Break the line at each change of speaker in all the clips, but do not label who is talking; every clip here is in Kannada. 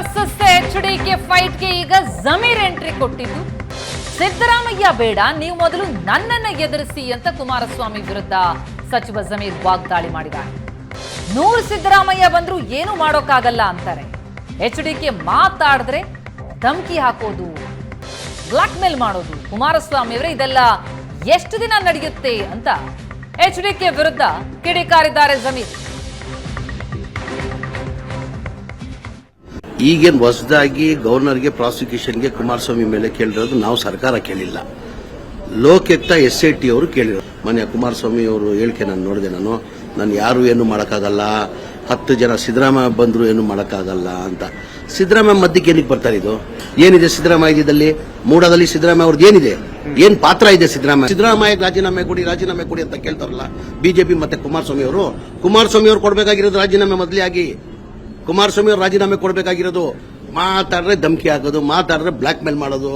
ಎಚ್ ಡಿ ಕೆ ಫೈಟ್ಗೆ ಈಗ ಜಮೀರ್ ಎಂಟ್ರಿ ಕೊಟ್ಟಿದ್ದು. ಸಿದ್ದರಾಮಯ್ಯ ಬೇಡ, ನೀವು ಮೊದಲು ನನ್ನನ್ನ ಎದುರಿಸಿ ಅಂತ ಕುಮಾರಸ್ವಾಮಿ ವಿರುದ್ಧ ಸಚಿವ ಜಮೀರ್ ವಾಗ್ದಾಳಿ ಮಾಡಿದ್ದಾರೆ. ನೂರು ಸಿದ್ದರಾಮಯ್ಯ ಬಂದ್ರು ಏನು ಮಾಡೋಕ್ಕಾಗಲ್ಲ ಅಂತಾರೆ. ಎಚ್ ಡಿ ಕೆ ಮಾತಾಡಿದ್ರೆ ಧಮಕಿ ಹಾಕೋದು ಬ್ಲಾಕ್ ಮೇಲ್ ಮಾಡೋದು. ಕುಮಾರಸ್ವಾಮಿ ಅವರೇ, ಇದೆಲ್ಲ ಎಷ್ಟು ದಿನ ನಡೆಯುತ್ತೆ ಅಂತ ಎಚ್ ಡಿ ಕೆ ವಿರುದ್ಧ ಕಿಡಿಕಾರಿದ್ದಾರೆ ಜಮೀರ್.
ಈಗೇನು ಹೊಸದಾಗಿ ಗವರ್ನರ್ಗೆ, ಪ್ರಾಸಿಕ್ಯೂಷನ್ಗೆ ಕುಮಾರಸ್ವಾಮಿ ಮೇಲೆ ಕೇಳಿರೋದು ನಾವು ಸರ್ಕಾರ ಕೇಳಿಲ್ಲ. ಲೋಕೆತ್ತ ಎಸ್ ಐ ಟಿ ಅವರು ಕೇಳಿರೋದು. ಮನೆ ಕುಮಾರಸ್ವಾಮಿ ಅವರು ಹೇಳಿಕೆ ನಾನು ನೋಡಿದೆ ನಾನು. ನಾನು ಯಾರು ಏನು ಮಾಡೋಕ್ಕಾಗಲ್ಲ. ಹತ್ತು ಜನ ಸಿದ್ದರಾಮಯ್ಯ ಬಂದರು ಏನು ಮಾಡೋಕ್ಕಾಗಲ್ಲ ಅಂತ. ಸಿದ್ದರಾಮಯ್ಯ ಮಧ್ಯಕ್ಕೆ ಏನಕ್ಕೆ ಬರ್ತಾರೆ ಇದು? ಏನಿದೆ ಸಿದ್ದರಾಮಯ್ಯದಲ್ಲಿ ಮೂಡದಲ್ಲಿ ಸಿದ್ದರಾಮಯ್ಯ ಅವ್ರದ್ದು ಏನಿದೆ? ಏನು ಪಾತ್ರ ಇದೆ ಸಿದ್ದರಾಮಯ್ಯ? ಸಿದ್ದರಾಮಯ್ಯ ರಾಜೀನಾಮೆ ಕೊಡಿ ರಾಜೀನಾಮೆ ಕೊಡಿ ಅಂತ ಕೇಳ್ತಾರಲ್ಲ. ಬಿಜೆಪಿ ಮತ್ತೆ ಕುಮಾರಸ್ವಾಮಿ ಅವರು. ಕುಮಾರಸ್ವಾಮಿ ಅವರು ಕೊಡಬೇಕಾಗಿರೋದು ರಾಜೀನಾಮೆ ಮೊದಲೇ ಆಗಿ. ಕುಮಾರಸ್ವಾಮಿ ಅವರು ರಾಜೀನಾಮೆ ಕೊಡಬೇಕಾಗಿರೋದು, ಮಾತಾಡ್ರೆ ಧಮಕಿ ಹಾಕೋದು ಮಾತಾಡಿದ್ರೆ ಬ್ಲಾಕ್ ಮೇಲ್ ಮಾಡೋದು.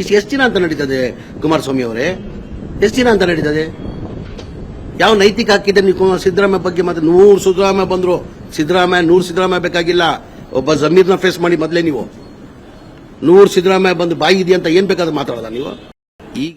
ಇಷ್ಟು ಎಷ್ಟು ದಿನ ಅಂತ ನಡೀತದೆ ಕುಮಾರಸ್ವಾಮಿ ಅವರೇ? ಎಷ್ಟು ದಿನ ಅಂತ ನಡೀತದೆ? ಯಾವ ನೈತಿಕ ಹಾಕಿದ್ದೆ ನೀವು ಸಿದ್ದರಾಮಯ್ಯ ಬಗ್ಗೆ ಮತ್ತೆ ನೂರು ಸಿದ್ದರಾಮಯ್ಯ ಬಂದ್ರು. ಸಿದ್ದರಾಮಯ್ಯ, ನೂರು ಸಿದ್ದರಾಮಯ್ಯ ಬೇಕಾಗಿಲ್ಲ. ಒಬ್ಬ ಜಮೀರ್ನ ಫೇಸ್ ಮಾಡಿ ಮೊದಲೇ ನೀವು. ನೂರು ಸಿದ್ದರಾಮಯ್ಯ ಬಂದು ಬಾಯಿ ಇದೆಯಂತ ಏನ್ ಬೇಕಾದ್ರೆ ಮಾತಾಡೋದ ನೀವು? ಈಗ